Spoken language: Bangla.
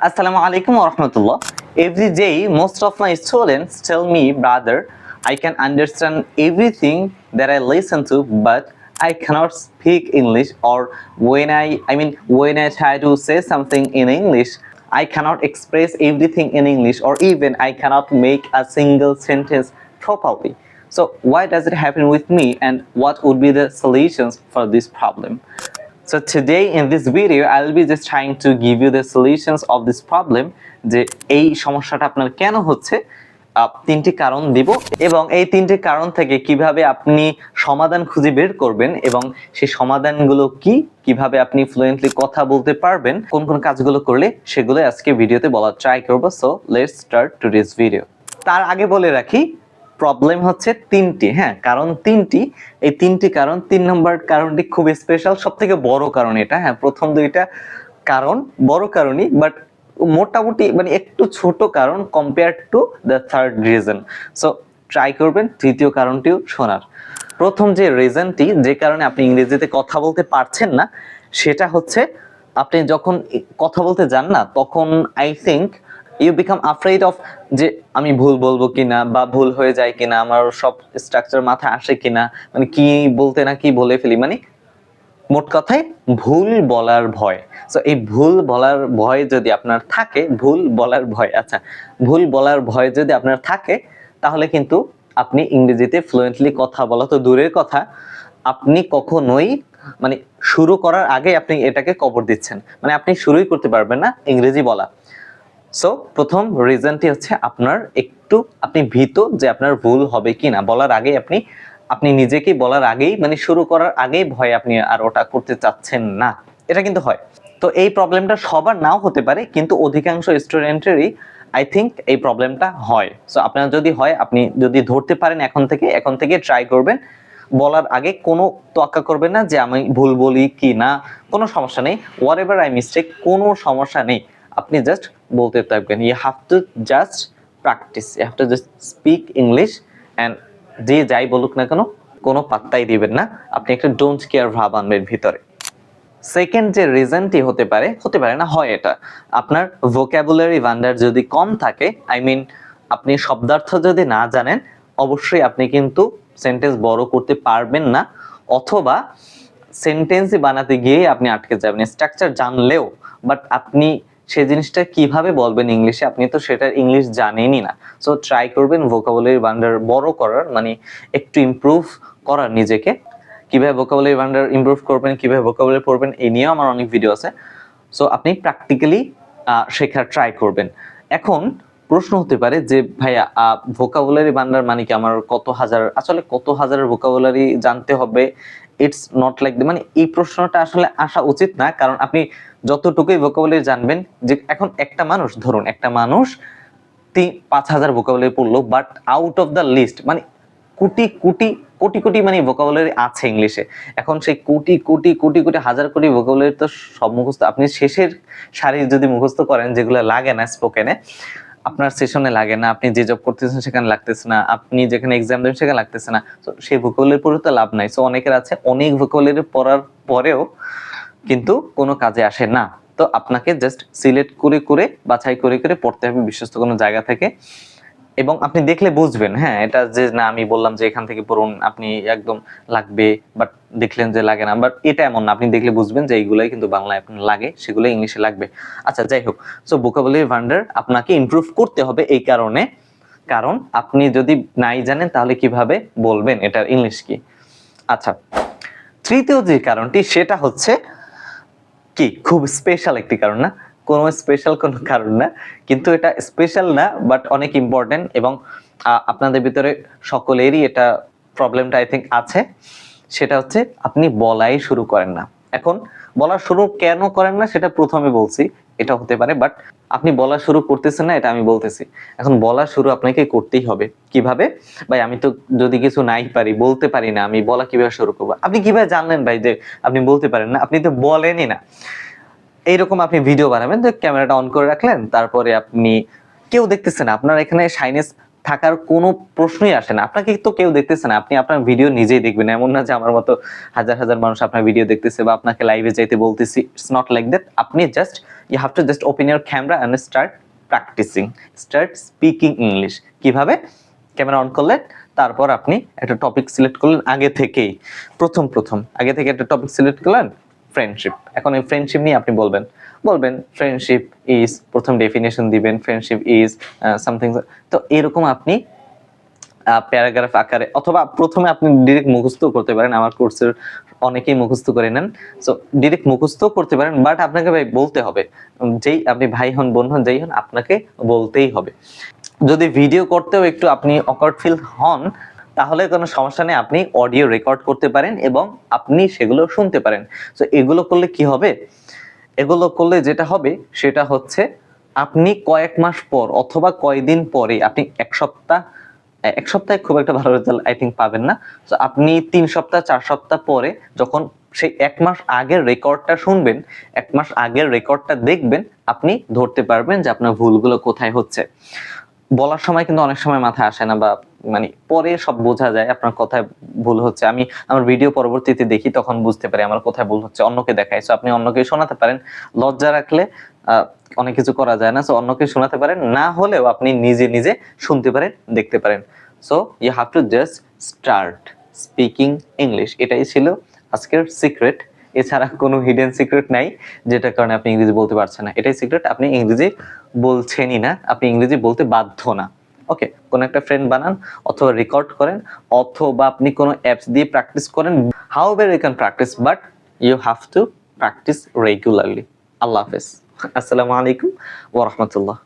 Assalamu alaikum wa rahmatullah. Every day, most of my students tell me, brother, I can understand everything that I listen to, but I cannot speak English. Or when I, I mean, when I try to say something in English, I cannot express everything in English, or even I cannot make a single sentence properly. So, why does it happen with me, and what would be the solutions for this problem? So today in this video, I'll be just trying to give you the solutions of this problem, যে এই সমস্যাটা আপনার কেন হচ্ছে তিনটি কারণ দিব এবং এই তিনটি কারণ থেকে কীভাবে আপনি সমাধান খুঁজে বের করবেন এবং সেই সমাধানগুলো কি, কীভাবে আপনি ফ্লুয়েন্টলি কথা বলতে পারবেন, কোন কোন কাজগুলো করলে সেগুলো আজকে ভিডিওতে বলার ট্রাই করব। So let's start to this video তার আগে বলে রাখি প্রবলেম হচ্ছে তিনটি হ্যাঁ? কারণ তিনটি, এই তিনটি কারণ, তিন নম্বর কারণটি খুব স্পেশাল সব থেকে বড় কারণ এটা হ্যাঁ? প্রথম দুইটা কারণ, বড় কারণই বাট মোটামুটি মানে একটু ছোট কারণ compare to the third reason so try করবেন, তৃতীয় কারণটিও শোনার। প্রথম যে রিজনটি যে কারণে আপনি ইংরেজিতে কথা বলতে পারছেন না, সেটা হচ্ছে, আপনি যখন কথা বলতে যান না, তখন I think you become afraid of যে আমি ভুল বলব কিনা বা ভুল হয়ে যায় কিনা, আমার সব স্ট্রাকচার মাথায় আসে কিনা মানে কি বলতে না কি বলে ফেলি মানে মোট কথায় ভুল বলার ভয়। সো এই ভুল বলার ভয় যদি আপনার থাকে, ভুল বলার ভয় আচ্ছা ভুল বলার ভয় যদি আপনার থাকে, তাহলে কিন্তু আপনি ইংরেজিতে ফ্লুয়েন্টলি কথা বলা তো দূরের কথা, আপনি কখনোই মানে শুরু করার আগে আপনি এটাকে কবর দিচ্ছেন। মানে আপনি শুরুই করতে পারবেন না ইংরেজি বলা। সো প্রথম রিজনটি হচ্ছে আপনার একটু, আপনি ভীত যে আপনার ভুল হবে কি না বলার আগে আপনি আপনি নিজেকে বলার আগেই মানে শুরু করার আগেই ভয় আপনি আর ওটা করতে চাচ্ছেন না। এটা কিন্তু হয়। তো এই প্রবলেমটা সবার নাও হতে পারে, কিন্তু অধিকাংশ স্টুডেন্টেরই আই থিঙ্ক এই প্রবলেমটা হয়। সো আপনার যদি হয়, আপনি যদি ধরতে পারেন এখন থেকে এখন থেকে ট্রাই করবেন। বলার আগে কোনো তোয়াক্কা করবেন না যে আমি ভুল বলি কি না কোনো সমস্যা নেই। হোয়ার এভার আই মিস্টেক কোনো সমস্যা নেই। আপনি জাস্ট বলতে থাকবেন you have to just practice you have to just speak English and যে যাই বলুক না কেন, কোনো পাত্তাই দিবেন না। আপনি একটা ডোন্ট কেয়ার ভাব আনবেন ভিতরে। সেকেন্ড যে রিজনটি হতে পারে হতে পারে না, হয় এটা। আপনার ভোক্যাবুলারি ভান্ডার যদি কম থাকে আই মিন আপনি শব্দার্থ যদি না জানেন, অবশ্যই আপনি কিন্তু সেন্টেন্স বড় করতে পারবেন না। অথবা সেন্টেন্সই বানাতে গিয়ে আপনি আটকে যাবেন। স্ট্রাকচার জানলেও বাট আপনি সেই জিনিসটা কীভাবে বলবেন ইংলিশে? আপনি তো সেটার ইংলিশ জানেনই না। সো ট্রাই করবেন ভোকাবুলারি ভান্ডার বড় করার মানে একটু ইমপ্রুভ করার নিজেকে। কীভাবে ভোকাবুলারি ভান্ডার ইমপ্রুভ করবেন, কীভাবে ভোকাবুলারি পড়বেন, এই নিয়েও আমার অনেক ভিডিও আছে। সো আপনি প্র্যাকটিক্যালি শেখার ট্রাই করবেন। এখন প্রশ্ন হতে পারে যে, ভাইয়া ভোকাবুলারি ভান্ডার মানে কি আমার কত হাজার, আসলে কত হাজারের ভোকাবুলারি জানতে হবে? ইটস নট লাইক মানে এই প্রশ্নটা আসলে আসা উচিত না, কারণ আপনি যতটুকুই ভোকাবুলারি জানবেন, যে এখন একটা মানুষ, ধরুন একটা মানুষ পাঁচ হাজার ভোকাবুলারি পড়ল but out of the list মানে কোটি কোটি কোটি কোটি মানে ভোকাবুলারি আছে ইংলিশে। এখন সেই কোটি কোটি কোটি কোটি, হাজার কোটি ভোকাবুলারি তো সব মুখস্থ, আপনি শেষের সারি যদি মুখস্থ করেন, যেগুলো লাগে না স্পোকেনে আপনার সেশনে লাগে না, আপনি যে জব করতেছেন সেখানে লাগতেছে না, আপনি যেখানে এক্সাম দেবেন সেখানে লাগতেছে না। তো সেই ভূগোলের পড়ে তো লাভ নাই। সো অনেকের আছে, অনেক ভূগোলের পড়ার পরেও কিন্তু কোনো কাজে আসে না। তো আপনাকে জাস্ট সিলেক্ট করে করে, বাছাই করে করে পড়তে হবে বিশ্বস্ত কোনো জায়গা থেকে। এবং আপনি দেখলে বুঝবেন হ্যাঁ এটা যে না, আমি বললাম যে এখান থেকে পড়ুন, আপনি একদম লাগবে বাট দেখলেন যে লাগে না বাট এটা এমন না, আপনি দেখলে বুঝবেন যে এইগুলাই কিন্তু বাংলায় আপনার লাগে সেগুলো ইংলিশে লাগবে। আচ্ছা যাই হোক সো ভোকাবুলারি ভান্ডার আপনাকে ইমপ্রুভ করতে হবে এই কারণে, কারণ আপনি যদি নাই জানেন, তাহলে কীভাবে বলবেন, এটার ইংলিশ কি? আচ্ছা তৃতীয় যে কারণটি, সেটা হচ্ছে কি? খুব স্পেশাল একটি কারণ না? কোনো স্পেশাল কোনো কারণ না, কিন্তু এটা স্পেশাল না বাট অনেক ইম্পর্টেন্ট এবং আপনাদের ভিতরে সকলেরই এটা প্রবলেমটা আই থিঙ্ক আছে। সেটা হচ্ছে আপনি বলাই শুরু করেন না। এখন বলা শুরু কেন করেন না সেটা প্রথমে বলছি, এটা হতে পারে বাট আপনি বলা শুরু করতেছেন না, এটা আমি বলতেছি। এখন বলা শুরু আপনাকে করতেই হবে। কীভাবে? ভাই, আমি তো যদি কিছু নাই পারি, বলতে পারি না, আমি বলা কীভাবে শুরু করব? আপনি কীভাবে জানলেন ভাই যে আপনি বলতে পারেন না? আপনি তো বলেনই না। এইরকম আপনি ভিডিও বানাবেন তো ক্যামেরাটা অন করে রাখলেন, তারপরে আপনি কেউ দেখতেছে না। আপনার এখানে সাইনেস থাকার কোনো প্রশ্নই আসে না। আপনাকে তো কেউ দেখতেছে না। আপনি আপনার ভিডিও নিজেই দেখবেন। এমন না যে আমার মতো হাজার হাজার মানুষ আপনার ভিডিও দেখতেছে বা আপনাকে লাইভে যাইতে বলতেছি। ইটস নট লাইক দ্যাট আপনি just you have to just open your camera and start practising start speaking English কীভাবে? ক্যামেরা অন করলেন, তারপর আপনি একটা টপিক সিলেক্ট করলেন আগে থেকেই। প্রথম প্রথম। আগে থেকে একটা টপিক সিলেক্ট করলেন ফ্রেন্ডশিপ এখন এই ফ্রেন্ডশিপ নিয়ে আপনি বলবেন। বলবেন ফ্রেন্ডশিপ ইজ প্রথম ডেফিনেশন দিবেন ফ্রেন্ডশিপ ইজ সামথিং তো এরকম আপনি প্যারাগ্রাফ আকারে অথবা প্রথমে আপনি ডিরেক্ট মুখস্থ করতে পারেন, আমার কোর্সের অনেকেই মুখস্থ করে নেন। সো ডিরেক্ট মুখস্থ করতে পারেন বাট আপনাকে ভাই বলতে হবে। যেই আপনি ভাই হন, বোন হন, যেই হন, আপনাকে বলতেই হবে। যদি ভিডিও করতেও একটু আপনি অকার্ড ফিল হন তাহলে কোনো সমস্যা নেই, আপনি অডিও রেকর্ড করতে পারেন এবং আপনি সেগুলো শুনতে পারেন। তো এগুলো করলে কি হবে? এগুলো করলে যেটা হবে, সেটা হচ্ছে আপনি কয়েক মাস পর অথবা কয়দিন পরে, আপনি এক সপ্তাহ, এক সপ্তাহে খুব একটা ভালো রেজাল্ট আই থিঙ্ক পাবেন না। তো আপনি তিন সপ্তাহ, চার সপ্তাহ পরে যখন সেই এক মাস আগের রেকর্ডটা শুনবেন, এক মাস আগের রেকর্ডটা দেখবেন, আপনি ধরতে পারবেন যে আপনার ভুলগুলো কোথায় হচ্ছে। বলার সময় কিন্তু অনেক সময় মাথায় আসে না বা মানে পরে সব বোঝা যায় আপনার কথায় ভুল হচ্ছে। আমি আমার ভিডিও পরবর্তীতে দেখি, তখন বুঝতে পারি আমার কোথায় ভুল হচ্ছে, অন্যকে দেখাই সো আপনি অন্যকে শোনাতে পারেন। লজ্জা রাখলে অনেক কিছু করা যায় না। সো অন্যকে শোনাতে পারেন, না হলেও আপনি নিজে নিজে শুনতে পারেন, দেখতে পারেন। So you have to just start speaking English এটাই ছিল আজকের সিক্রেট এছাড়া কোনো হিডেন সিক্রেট নাই, যেটার কারণে আপনি ইংরেজি বলতে পারছেন না। এটাই সিক্রেট আপনি ইংরেজি বলছেনই না। আপনি ইংরেজি বলতে বাধ্য না। ওকে, কোনো একটা ফ্রেন্ড বানান অথবা রেকর্ড করেন, অথবা আপনি কোনো অ্যাপস দিয়ে প্র্যাকটিস করেন however you can practise but you have to practise regularly আল্লাহ হাফেজ। আসসালামু আলাইকুম ওয়া রাহমাতুল্লাহ।